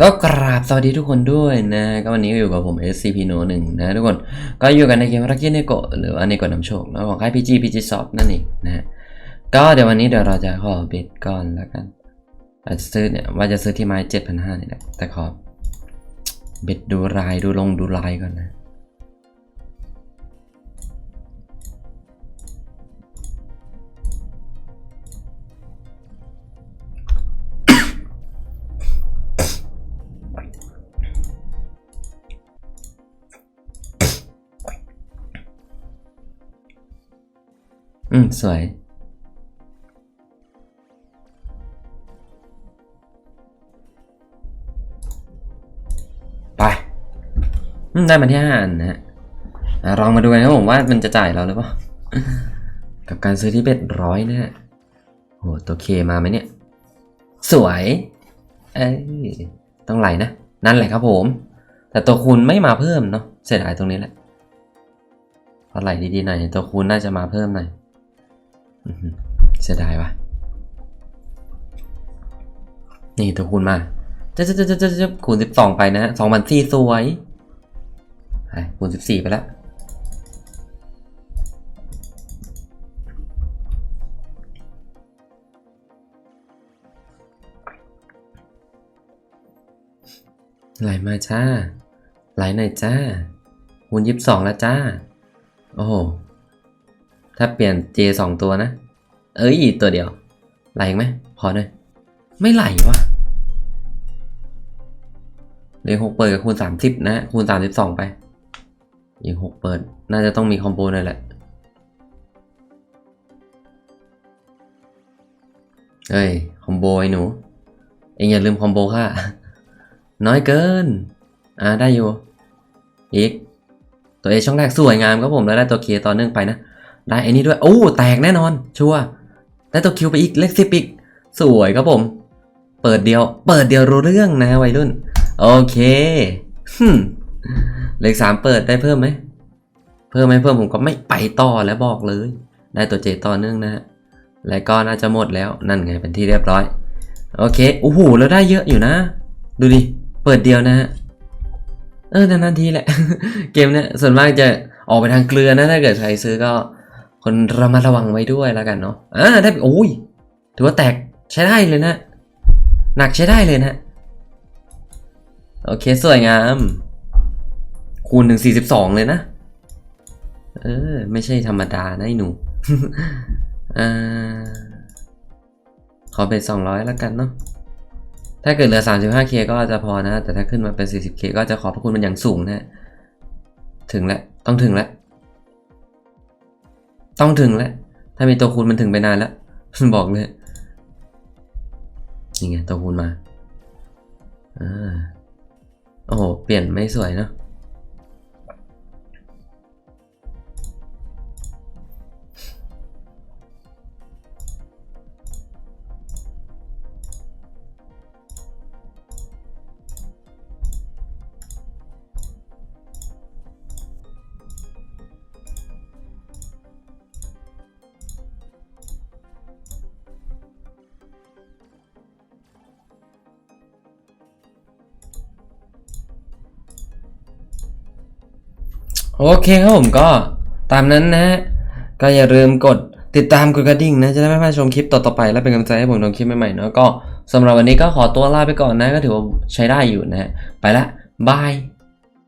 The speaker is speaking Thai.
ก็กราบสวัสดีทุกคนด้วยนะก็วันนี้อยู่กับผม SCP No 1นะทุกคนก็อยู่กันในเกมรักกี้เนโกหรือว่าในโกนำโชคแล้วของค่าย PG PG Soft นั่นเองนะฮะก็เดี๋ยววันนี้เดี๋ยวเราจะขอเบ็ดก่อนแล้วกันอาจจะซื้อเนี่ยว่าจะซื้อที่ไม้เจ็ดพันห้านี่แหละแต่ขอเบ็ดดูรายดูลงดูลายก่อนนะ อืม สวย ไปได้มาที่ห้าอันนะฮะลองมาดูกันครับผมว่ามันจะจ่ายเราหรือเปล่า กับการซื้อที่เบ็ดร้อยนะฮะโหตัวเคมาไหมเนี่ย สวย เอ้ยต้องไหลนะ นั่นแหละครับผม แต่ตัวคูณไม่มาเพิ่มเนาะเสียดายตรงนี้แหละพอไหลดีๆหน่อยตัวคูณน่าจะมาเพิ่มหน่อย เสียดายวะนี่ตัวคูณมาจะจะจะจะจะคูณสิบสองไปนะสองพันสี่สวยคูณสิบสี่ไปแล้วไหลมาจ้าไหลหน่อยจ้าคูณยี่สิบสองแล้วจ้า โอ้โห ถ้าเปลี่ยน J สองตัวนะ เอ้ยตัวเดียว ไหลไหม พอหน่อยไม่ไหลวะเลขหกเปิดกับคูณสามสิบนะ คูณสามสิบสองไป อีกหกเปิด น่าจะต้องมีคอมโบหน่อยแหละ เฮ้ย คอมโบไอ้หนู เองอย่าลืมคอมโบค่ะ น้อยเกิน อ่าได้อยู่ อีก ตัวเอช่องแรกสวยงามครับผมแล้วได้ตัวเคต่อเนื่องไปนะ ได้ไอ้นี่ด้วยโอ้แตกแน่นอน ชัวร์ได้ตัวคิวไปอีกเลขสิบอีก สวยครับผม เปิดเดียว เปิดเดียวรู้เรื่องนะวัยรุ่น โอเคเลขสามเปิดได้เพิ่มไหม เพิ่มไหมเพิ่มผมก็ไม่ไปต่อแล้วบอกเลย ได้ตัวเจต่อเนื่องนะฮะและก็น่าจะหมดแล้วนั่นไงเป็นที่เรียบร้อย โอเคโอ้โหแล้วได้เยอะอยู่นะ ดูดิ เปิดเดียวนะฮะเออนานๆทีแหละ เกมเนี้ยส่วนมากจะออกไปทางเกลือนะ ถ้าเกิดใครซื้อก็ คนระมัดระวังไว้ด้วยแล้วกันเนาะอ่าได้โอ้ยถือว่าแตกใช้ได้เลยนะ หนักใช้ได้เลยนะ โอเคสวยงาม คูณถึงสี่สิบสองเลยนะ เออ ไม่ใช่ธรรมดานะไอ้หนูอ่าขอเป็นสองร้อยแล้วกันเนาะถ้าเกิดเหลือ 35k ก็จะพอนะ แต่ถ้าขึ้นมาเป็น 40k ก็จะขอบพระคุณมันอย่างสูงนะ ถึงแล้ว ต้องถึงแล้ว ต้องถึงแล้ว ถ้ามีตัวคูณมันถึงไปนานแล้วบอกเลยนี่ไงตัวคูณมาอ่าโอ้โห เปลี่ยนไม่สวยเนาะ โอเคครับผมก็ตามนั้นนะฮะก็อย่าลืมกดติดตามกดกระดิ่งนะ จะได้ไม่พลาดชมคลิปต่อๆไป และเป็นกำลังใจให้ผมทำคลิปใหม่ๆเนาะก็สำหรับวันนี้ก็ขอตัวลาไปก่อนนะ ก็ถือว่าใช้ได้อยู่นะฮะไปละบาย